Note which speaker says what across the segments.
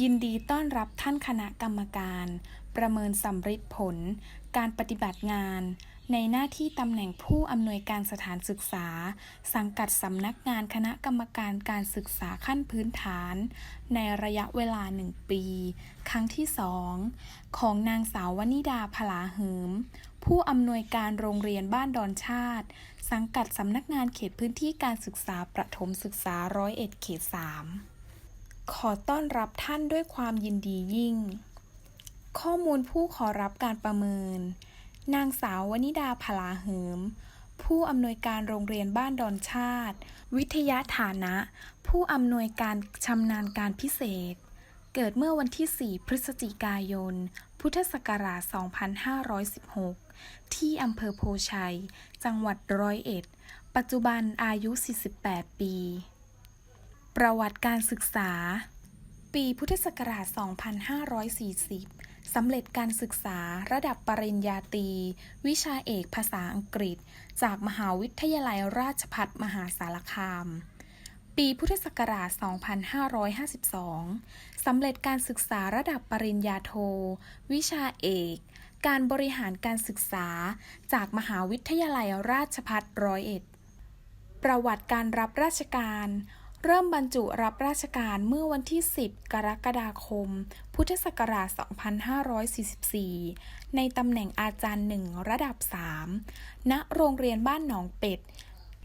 Speaker 1: ยินดีต้อนรับท่านคณะกรรมการ ประเมินสำฤทธิผล การปฏิบัติงาน ในหน้าที่ตำแหน่งผู้อำนวยการสถานศึกษา สังกัดสำนักงานคณะกรรมการการศึกษาขั้นพื้นฐาน ในระยะเวลาหนึ่งปี ครั้งที่สองของนางสาววนิดาพลาหืม ผู้อำนวยการโรงเรียนบ้านดอนชาติ สังกัดสำนักงานเขตพื้นที่การศึกษาประถมศึกษาร้อยเอ็ดเขตสาม ขอต้อนรับท่านด้วยความยินดียิ่ง ข้อมูลผู้ขอรับการประเมิน นางสาววนิดาพลาเหิม ผู้อำนวยการโรงเรียนบ้านดอนชาติ วิทยาฐานะ ผู้อำนวยการชำนาญการพิเศษ เกิดเมื่อวันที่ 4 พฤศจิกายน พุทธศักราช 2516 ที่อำเภอโพชัย จังหวัดร้อยเอ็ด ปัจจุบันอายุ 48 ปี ประวัติการศึกษา ปีพุทธศักราช 2540 สำเร็จการศึกษาระดับปริญญาตรีวิชาเอกภาษาอังกฤษ จากมหาวิทยาลัยราชภัฏมหาสารคาม ปีพุทธศักราช 2552 สำเร็จการศึกษาระดับปริญญาโท วิชาเอก การบริหารการศึกษา จากมหาวิทยาลัยราชภัฏร้อยเอ็ดประวัติการรับราชการ เริ่มบรรจุรับราชการเมื่อวันที่ 10 กรกฎาคม พุทธศักราช 2544 ในตำแหน่งอาจารย์หนึ่งระดับ 3 ณ โรงเรียนบ้านหนองเป็ด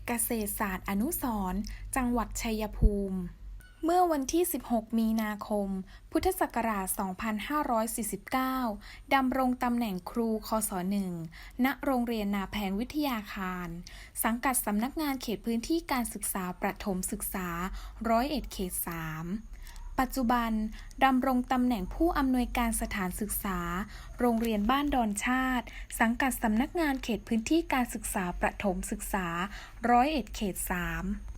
Speaker 1: เกษตรศาสตร์อนุสรจังหวัดชัยภูมิ เมื่อวันที่ 16 มีนาคม พุทธศักราช 2549 ดำรงตำแหน่งครูคศ1ณโรงเรียนนาแพงวิทยาคาร สังกัดสำนักงานเขตพื้นที่การศึกษาประถมศึกษา ร้อยเอ็ดเขต 3 ปัจจุบัน ดำรงตำแหน่งผู้อำนวยการสถานศึกษา โรงเรียนบ้านดอนชาติ สังกัดสำนักงานเขตพื้นที่การศึกษาประถมศึกษา ร้อยเอ็ดเขต 3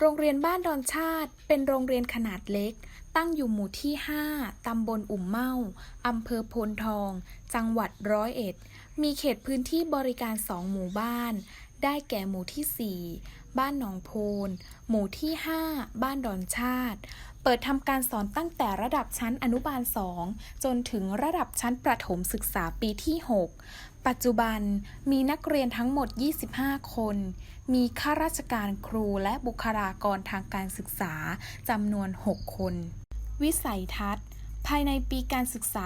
Speaker 1: โรงเรียนบ้านดอนชาติ เป็นโรงเรียนขนาดเล็ก ตั้งอยู่หมู่ที่ 5 ตำบลอุ่มเมาอำเภอโพนทอง จังหวัดร้อยเอ็ด มีเขตพื้นที่บริการ2หมู่บ้าน ได้แก่หมู่ที่ 4 บ้านหนองโพน หมู่ที่ 5 บ้านดอนชาติ เปิดทำการสอนตั้งแต่ระดับชั้นอนุบาล 2 จนถึงระดับชั้นประถมศึกษาปีที่ 6 ปัจจุบันมีนักเรียนทั้งหมด 25 คน มีข้าราชการครูและบุคลากรทางการศึกษาจำนวน 6 คน วิสัยทัศน์ ภายในปีการศึกษา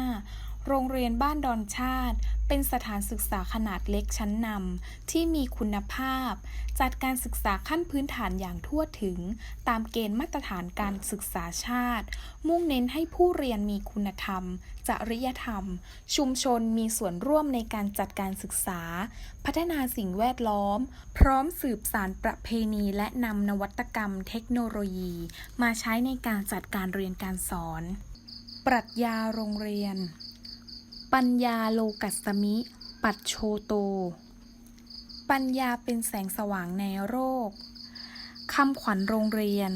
Speaker 1: 2565 โรงเรียนบ้านดอนชาติ เป็นสถานศึกษาขนาดเล็กชั้นนำที่มีคุณภาพ จัดการศึกษาขั้นพื้นฐานอย่างทั่วถึง ตามเกณฑ์มาตรฐานการศึกษาชาติ มุ่งเน้นให้ผู้เรียนมีคุณธรรม จริยธรรม ชุมชนมีส่วนร่วมในการจัดการศึกษา พัฒนาสิ่งแวดล้อม พร้อมสืบสารประเพณีและนำนวัตกรรมเทคโนโลยี มาใช้ในการจัดการเรียนการสอน ปรัชญาโรงเรียน ปัญญาโลกัสมิ ปัจโชโต ปัญญาเป็นแสงสว่างในโรคคำขวัญโรงเรียน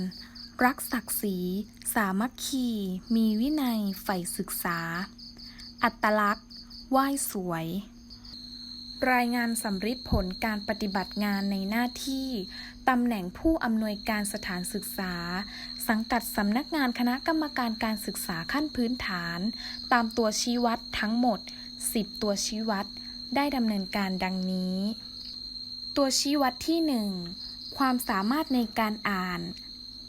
Speaker 1: รักศักดิ์ศรี สามัคคี มีวินัยใฝ่ศึกษา อัตลักษณ์ไหว้สวย รายงานสำริดผลการปฏิบัติงานในหน้าที่ ตำแหน่งผู้อำนวยการสถานศึกษา สังกัดสำนักงานคณะกรรมการการศึกษาขั้นพื้นฐาน ตามตัวชี้วัดทั้งหมด 10 ตัวชี้วัด ได้ดำเนินการดังนี้ ตัวชี้วัดที่ 1 ความสามารถในการอ่าน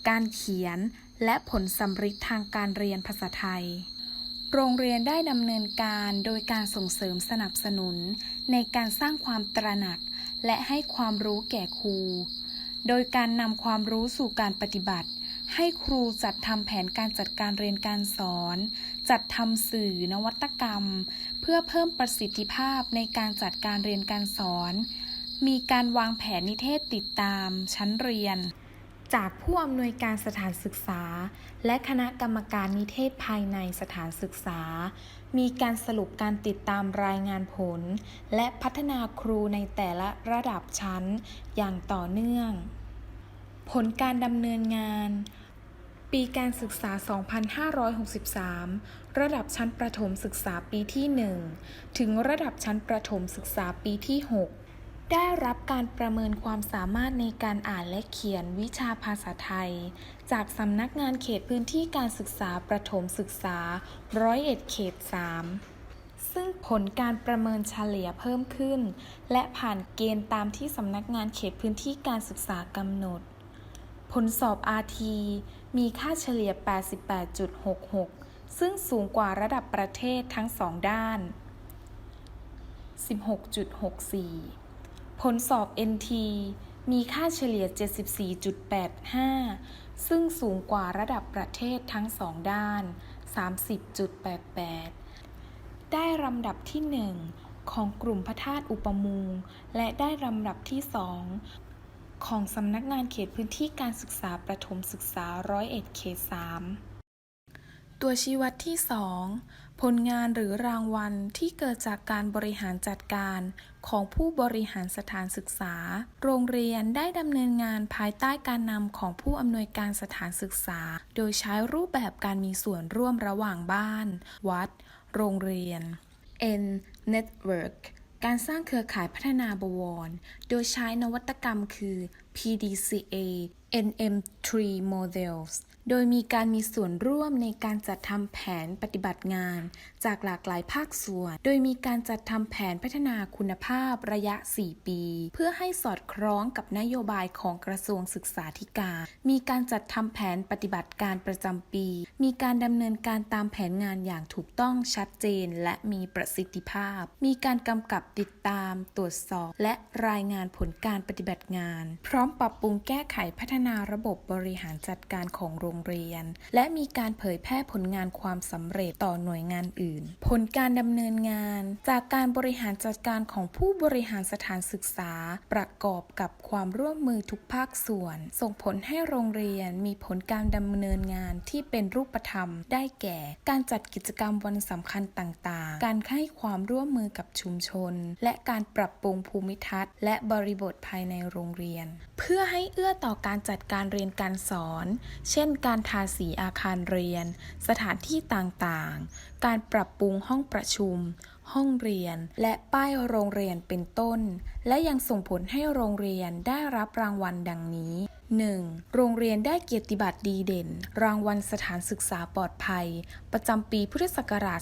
Speaker 1: การเขียน และผลสำริดทางการเรียนภาษาไทย โรงเรียนได้ดำเนินการโดยการส่งเสริมสนับสนุน ในการสร้างความตระหนัก และให้ความรู้แก่ครู โดยการนำความรู้สู่การปฏิบัติ ให้ครูจัดทำแผนการจัดการเรียนการสอน จัดทำสื่อนวัตกรรม เพื่อเพิ่มประสิทธิภาพในการจัดการเรียนการสอน มีการวางแผนนิเทศติดตามชั้นเรียน จากผู้อำนวยการสถานศึกษา และคณะกรรมการนิเทศภายในสถานศึกษา มีการสรุปการติดตามรายงานผล และพัฒนาครูในแต่ละระดับชั้นอย่างต่อเนื่อง ผลการดำเนินงาน ปีการศึกษา 2563 ระดับชั้นประถมศึกษาปีที่ 1 ถึงระดับชั้นประถมศึกษาปีที่ 6 ได้รับการประเมินความสามารถในการอ่านและเขียนวิชาภาษาไทย จากสำนักงานเขตพื้นที่การศึกษาประถมศึกษาร้อยเอ็ดเขต 3 ซึ่งผลการประเมินเฉลี่ยเพิ่มขึ้น และผ่านเกณฑ์ตามที่สำนักงานเขตพื้นที่การศึกษากำหนด ผลสอบ RT มีค่าเฉลี่ย 88.66 ซึ่งสูงกว่าระดับประเทศทั้งสองด้าน 16.64 ผลสอบ NT มีค่าเฉลี่ย 74.85 ซึ่งสูงกว่าระดับประเทศทั้งสองด้าน 30.88 ได้ลำดับที่ 1 ของกลุ่มพระธาตุอุปมูงและได้ลำดับที่ 2 ของสำนักงานเขตพื้นที่การศึกษาประถมศึกษาร้อยเอ็ดเขต3 ตัวชี้วัดที่ 2 ผลงานหรือรางวัลที่เกิดจากการบริหารจัดการของผู้บริหารสถานศึกษา โรงเรียนได้ดำเนินงานภายใต้การนำของผู้อำนวยการสถานศึกษา โดยใช้รูปแบบการมีส่วนร่วมระหว่างบ้าน วัด โรงเรียน N Network การสร้างเครือข่ายพัฒนาบวร โดยใช้นวัตกรรมคือ PDCA NM3 Models โดยมีการมีส่วนร่วมในการจัดทำแผนปฏิบัติงาน จากหลากหลายภาคส่วน โดยมีการจัดทำแผนพัฒนาคุณภาพระยะ 4 ปี เพื่อให้สอดคล้องกับนโยบายของกระทรวงศึกษาธิการ มีการจัดทำแผนปฏิบัติการประจำปี มีการดำเนินการตามแผนงานอย่างถูกต้องชัดเจน และมีประสิทธิภาพ มีการกำกับติดตาม ตรวจสอบ และรายงานผลการปฏิบัติงาน พร้อมปรับปรุงแก้ไขพัฒนาระบบบริหารจัดการของโรงเรียน และมีการเผยแพร่ผลงานความสำเร็จต่อหน่วยงานอื่น ผลการดำเนินงาน จากการบริหารจัดการของผู้บริหารสถานศึกษา ประกอบกับความร่วมมือทุกภาคส่วน ส่งผลให้โรงเรียนมีผลการดำเนินงานที่เป็นรูปธรรม ได้แก่ การจัดกิจกรรมวันสำคัญต่างๆ การให้ความร่วมมือกับชุมชน และการปรับปรุงภูมิทัศน์ และบริบทภายในโรงเรียนเพื่อให้เอื้อต่อการจัดการเรียนการสอน เช่น การทาสีอาคารเรียน สถานที่ต่างๆ การปรับปรุงห้องประชุม ห้องเรียน และป้ายโรงเรียนเป็นต้น และยังส่งผลให้โรงเรียนได้รับรางวัลดังนี้ 1. โรงเรียนได้เกียรติบัตรดีเด่น รางวัลสถานศึกษาปลอดภัย ประจำปีพุทธศักราช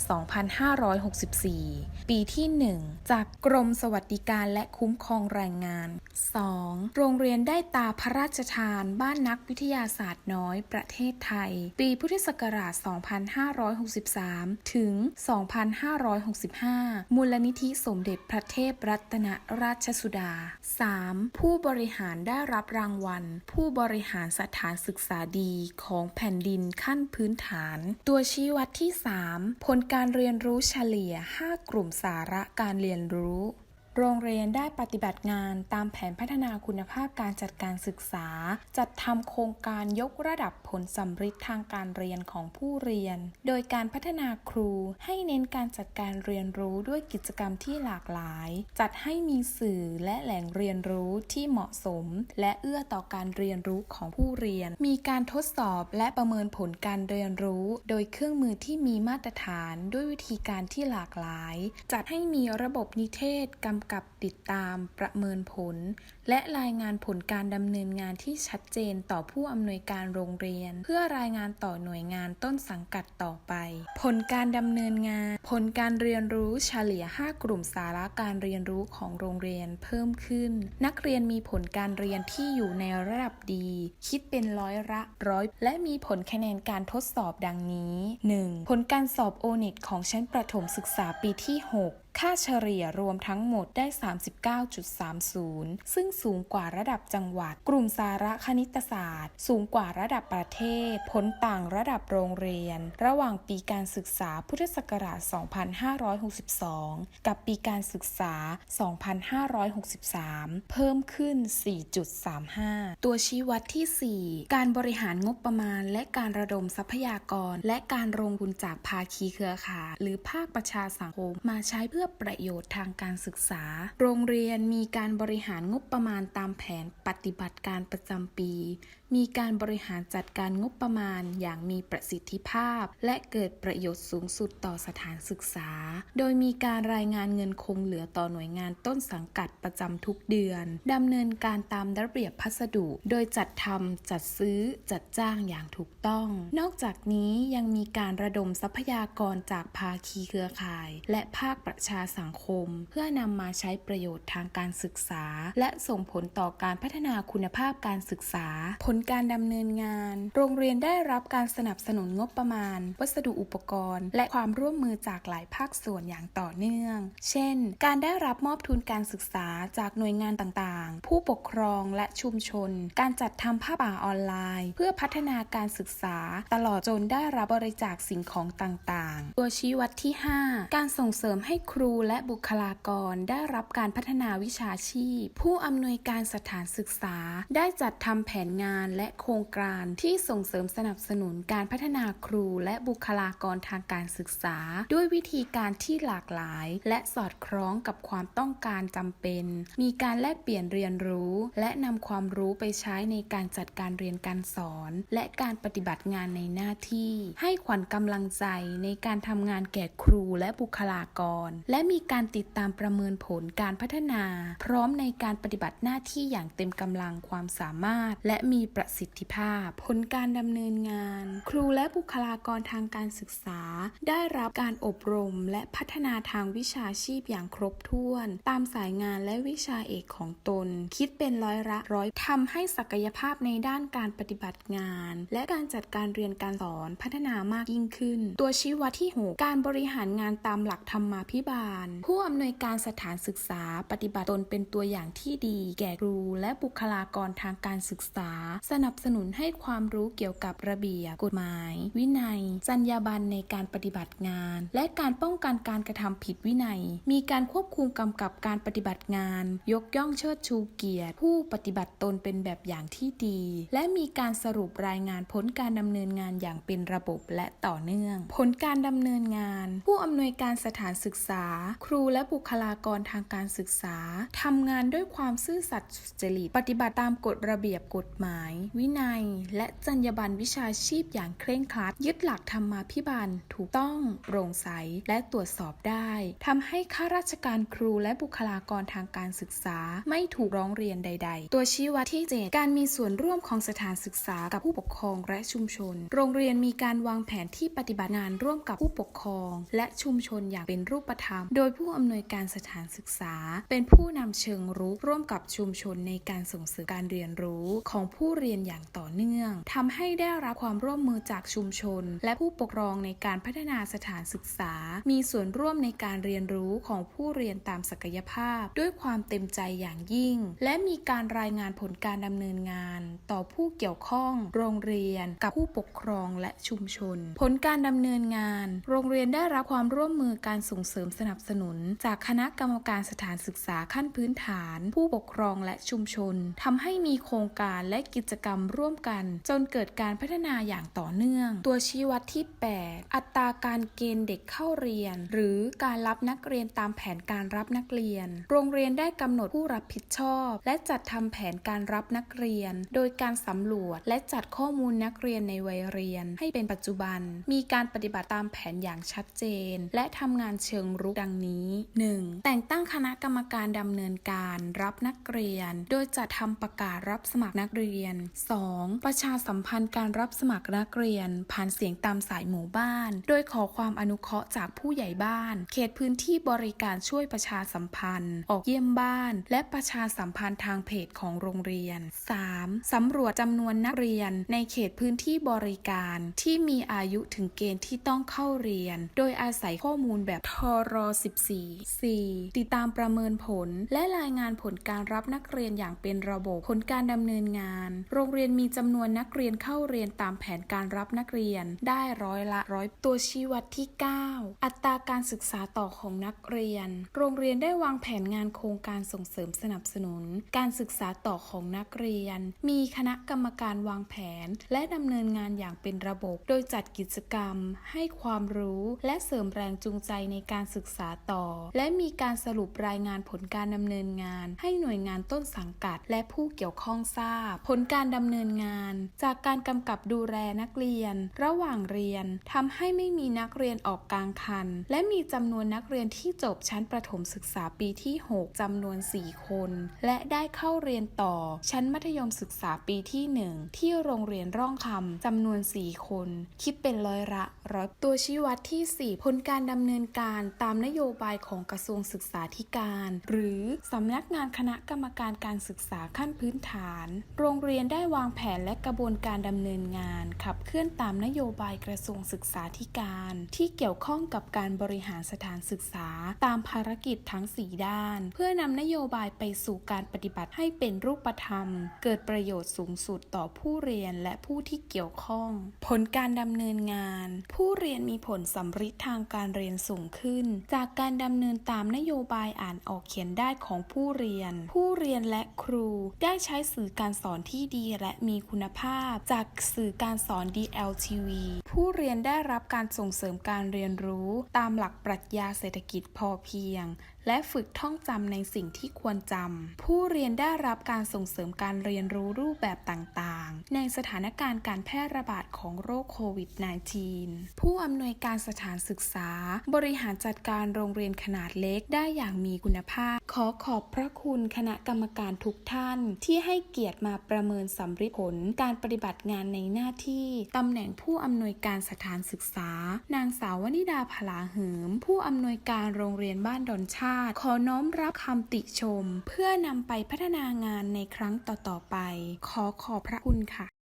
Speaker 1: 2564 ปีที่ 1 จากกรมสวัสดิการและคุ้มครองแรงงาน 2. โรงเรียนได้ตาพระราชทาน บ้านนักวิทยาศาสตร์น้อย ประเทศไทย ปีพุทธศักราช 2563 ถึง 2565 มูลนิธิสมเด็จพระเทพรัตนราชสุดา 3. ผู้บริหารได้รับรางวัลผู้บริหารสถานศึกษาดีของแผ่นดินขั้นพื้นฐาน ตัวชี้วัดที่ 3 ผลการเรียนรู้เฉลี่ย 5 กลุ่มสาระการเรียนรู้ โรงเรียนได้ปฏิบัติงานตามแผนพัฒนาคุณภาพการจัดการศึกษา จัดทำโครงการยกระดับผลสำฤทธิ์ทางการเรียนของผู้เรียน โดยการพัฒนาครูให้เน้นการจัดการเรียนรู้ด้วยกิจกรรมที่หลากหลาย จัดให้มีสื่อและแหล่งเรียนรู้ที่เหมาะสม และเอื้อต่อการเรียนรู้ของผู้เรียน มีการทดสอบและประเมินผลการเรียนรู้ โดยเครื่องมือที่มีมาตรฐานด้วยวิธีการที่หลากหลาย จัดให้มีระบบนิเทศกำกับติดตามประเมินผล และรายงานผลการดำเนินงานที่ชัดเจนต่อผู้อำนวยการโรงเรียน เพื่อรายงานต่อหน่วยงานต้นสังกัดต่อไป ผลการดำเนินงาน ผลการเรียนรู้เฉลี่ย 5 กลุ่มสาระการเรียนรู้ของโรงเรียนเพิ่มขึ้น นักเรียนมีผลการเรียนที่อยู่ในระดับดี คิดเป็นร้อยละร้อยและมีผลคะแนนการทดสอบดังนี้ 1. ผลการสอบโอเน็ตของชั้นประถมศึกษาปีที่ 6 ค่าเฉลี่ยรวมทั้งหมดได้ 39.30 ซึ่งสูงกว่าระดับจังหวัด กลุ่มสาระคณิตศาสตร์ สูงกว่าระดับประเทศ ผลต่างระดับโรงเรียน ระหว่างปีการศึกษาพุทธศักราช 2562 กับปีการศึกษา 2563 เพิ่มขึ้น 4.35 ตัวชี้วัดที่ 4 การบริหารงบประมาณ และการระดมทรัพยากร และการลงทุนจากภาคีเครือข่ายหรือภาคประชาสังคมมาใช้เพื่ออประโยชน์ทางการศึกษา โรงเรียนมีการบริหารงบประมาณตามแผนปฏิบัติการประจำปีมีการบริหารจัดการงบประมาณอย่างมีประสิทธิภาพ และเกิดประโยชน์สูงสุดต่อสถานศึกษา โดยมีการรายงานเงินคงเหลือต่อหน่วยงานต้นสังกัดประจำทุกเดือนดำเนินการตามระเบียบพัสดุ โดยจัดทำจัดซื้อจัดจ้างอย่างถูกต้อง นอกจากนี้ยังมีการระดมทรัพยากรจากภาคีเครือข่าย และภาคประชาสังคม เพื่อนำมาใช้ประโยชน์ทางการศึกษา และส่งผลต่อการพัฒนาคุณภาพการศึกษาผลการดำเนินงาน โรงเรียนได้รับการสนับสนุนงบประมาณ วัสดุอุปกรณ์ และความร่วมมือจากหลายภาคส่วนอย่างต่อเนื่อง เช่น การได้รับมอบทุนการศึกษาจากหน่วยงานต่างๆ ผู้ปกครองและชุมชน การจัดทำผ้าป่าออนไลน์ เพื่อพัฒนาการศึกษา ตลอดจนได้รับบริจาคสิ่งของต่างๆ ตัวชี้วัดที่ 5 การส่งเสริมให้ครูและบุคลากรได้รับการพัฒนาวิชาชีพ ผู้อำนวยการสถานศึกษาได้จัดทำแผนงานและโครงการที่ส่งเสริมสนับสนุนการพัฒนาครูและบุคลากรทางการศึกษา ด้วยวิธีการที่หลากหลาย และสอดคล้องกับความต้องการจำเป็น มีการแลกเปลี่ยนเรียนรู้ และนำความรู้ไปใช้ในการจัดการเรียนการสอน และการปฏิบัติงานในหน้าที่ ให้ขวัญกำลังใจในการทำงานแก่ครูและบุคลากร และมีการติดตามประเมินผลการพัฒนา พร้อมในการปฏิบัติหน้าที่อย่างเต็มกำลังความสามารถ และมีประสิทธิภาพ ผลการดำเนินงาน ครูและบุคลากรทางการศึกษา ได้รับการอบรมและพัฒนาทางวิชาชีพอย่างครบถ้วน ตามสายงานและวิชาเอกของตน คิดเป็นร้อยละร้อยทำให้ศักยภาพในด้านการปฏิบัติงาน และการจัดการเรียนการสอนพัฒนามากยิ่งขึ้น ตัวชี้วัดที่ 6 การบริหารงานตามหลักธรรมาภิบาล ผู้อำนวยการสถานศึกษา ปฏิบัติตนเป็นตัวอย่างที่ดี แก่ครูและบุคลากรทางการศึกษาสนับสนุนให้ความรู้เกี่ยวกับระเบียบกฎหมาย วินัย จรรยาบรรณในการปฏิบัติงาน และการป้องกันการกระทำผิดวินัย มีการควบคุมกำกับการปฏิบัติงาน ยกย่องเชิดชูเกียรติ ผู้ปฏิบัติตนเป็นแบบอย่างที่ดี และมีการสรุปรายงานผลการดำเนินงานอย่างเป็นระบบและต่อเนื่อง ผลการดำเนินงาน ผู้อำนวยการสถานศึกษา ครูและบุคลากรทางการศึกษาทำงานด้วยความซื่อสัตย์สุจริต ปฏิบัติตามกฎระเบียบกฎหมายวินัย และจรรยาบรรณวิชาชีพอย่างเคร่งครัด ยึดหลักธรรมาภิบาลถูกต้องโปร่งใสและตรวจสอบได้ทำให้ข้าราชการครูและบุคลากรทางการศึกษาไม่ถูกร้องเรียนใด ๆ ตัวชี้วัดที่ 7 การมีส่วนร่วมของสถานศึกษากับผู้ปกครองและชุมชน โรงเรียนมีการวางแผนที่ปฏิบัติงานร่วมกับผู้ปกครอง และชุมชนอย่างเป็นรูปธรรม โดยผู้อำนวยการสถานศึกษา เป็นผู้นำเชิงรุกร่วมกับชุมชนในการส่งเสริมการเรียนรู้ของผู้เรียนรียนอย่างต่อเนื่องทำให้ได้รับความร่วมมือจากชุมชน และผู้ปกครองในการพัฒนาสถานศึกษา มีส่วนร่วมในการเรียนรู้ของผู้เรียนตามศักยภาพ ด้วยความเต็มใจอย่างยิ่ง และมีการรายงานผลการดำเนินงาน ต่อผู้เกี่ยวข้อง โรงเรียนกับผู้ปกครองและชุมชน ผลการดำเนินงาน โรงเรียนได้รับความร่วมมือการส่งเสริมสนับสนุน จากคณะกรรมการสถานศึกษาขั้นพื้นฐาน ผู้ปกครองและชุมชนทำให้มีโครงการและกิจกรรมร่วมกัน จนเกิดการพัฒนาอย่างต่อเนื่อง ตัวชี้วัดที่ 8 อัตราการเกณฑ์เด็กเข้าเรียน หรือการรับนักเรียนตามแผนการรับนักเรียน โรงเรียนได้กำหนดผู้รับผิดชอบ และจัดทำแผนการรับนักเรียน โดยการสำรวจและจัดข้อมูลนักเรียนในวัยเรียน ให้เป็นปัจจุบัน มีการปฏิบัติตามแผนอย่างชัดเจน และทำงานเชิงรุกดังนี้ 1. แต่งตั้งคณะกรรมการดำเนินการรับนักเรียน โดยจัดทำประกาศรับสมัครนักเรียน 2. ประชาสัมพันธ์การรับสมัครนักเรียน ผ่านเสียงตามสายหมู่บ้าน โดยขอความอนุเคราะห์จากผู้ใหญ่บ้าน เขตพื้นที่บริการช่วยประชาสัมพันธ์ ออกเยี่ยมบ้าน และประชาสัมพันธ์ทางเพจของโรงเรียน 3. สำรวจจำนวนนักเรียนในเขตพื้นที่บริการที่มีอายุถึงเกณฑ์ที่ต้องเข้าเรียน โดยอาศัยข้อมูลแบบทร14 4. ติดตามประเมินผล และรายงานผลการรับนักเรียนอย่างเป็นระบบผลการดำเนินงานโรงเรียนมีจำนวนนักเรียนเข้าเรียนตามแผนการรับนักเรียนได้ร้อยละร้อยตัวชี้วัดที่ 9 อัตราการศึกษาต่อของนักเรียน โรงเรียนได้วางแผนงานโครงการส่งเสริมสนับสนุน การศึกษาต่อของนักเรียน มีคณะกรรมการวางแผน และดำเนินงานอย่างเป็นระบบ โดยจัดกิจกรรม ให้ความรู้และเสริมแรงจูงใจในการศึกษาต่อ และมีการสรุปรายงานผลการดำเนินงาน ให้หน่วยงานต้นสังกัด และผู้เกี่ยวข้องทราบ ผลการการดำเนินงาน จากการกำกับดูแลนักเรียน ระหว่างเรียนทำให้ไม่มีนักเรียนออกกลางคัน และมีจำนวนนักเรียนที่จบชั้นประถมศึกษาปีที่ 6จำนวน 4 คน และได้เข้าเรียนต่อ ชั้นมัธยมศึกษาปีที่ 1 ที่โรงเรียนร่องคำจำนวน 4 คน คิดเป็นร้อยละร้อยตัวชี้วัดที่ 4 ผลการดำเนินการตามนโยบายของกระทรวงศึกษาธิการ หรือสำนักงานคณะกรรมการการศึกษาขั้นพื้นฐาน โรงเรียนได้วางแผนและกระบวนการดำเนินงาน ขับเคลื่อนตามนโยบายกระทรวงศึกษาธิการ ที่เกี่ยวข้องกับการบริหารสถานศึกษา ตามภารกิจทั้ง 4 ด้าน เพื่อนำนโยบายไปสู่การปฏิบัติให้เป็นรูปธรรม เกิดประโยชน์สูงสุดต่อผู้เรียนและผู้ที่เกี่ยวข้อง ผลการดำเนินงาน ผู้เรียนมีผลสำฤทธิ์ทางการเรียนสูงขึ้น จากการดำเนินตามนโยบายอ่านออกเขียนได้ของผู้เรียน ผู้เรียนและครูได้ใช้สื่อการสอนที่ดีและมีคุณภาพ จากสื่อการสอน DLTV ผู้เรียนได้รับการส่งเสริมการเรียนรู้ตามหลักปรัชญาเศรษฐกิจพอเพียง และฝึกท่องจำในสิ่งที่ควรจำ ผู้เรียนได้รับการส่งเสริมการเรียนรู้รูปแบบต่างๆ ในสถานการณ์การแพร่ระบาดของโรคโควิด -19 ผู้อำนวยการสถานศึกษา บริหารจัดการโรงเรียนขนาดเล็กได้อย่างมีคุณภาพ ขอขอบพระคุณคณะกรรมการทุกท่าน ที่ให้เกียรติมาประเมินสำฤทธิ์ผลการปฏิบัติงานในหน้าที่ตำแหน่งผู้อำนวยการสถานศึกษา นางสาววนิดาพลาเหิม ผู้อำนวยการโรงเรียนบ้านดอนชาาติ ขอน้อมรับคำติชม เพื่อนำไปพัฒนางานในครั้งต่อๆไป ขอขอบพระคุณค่ะ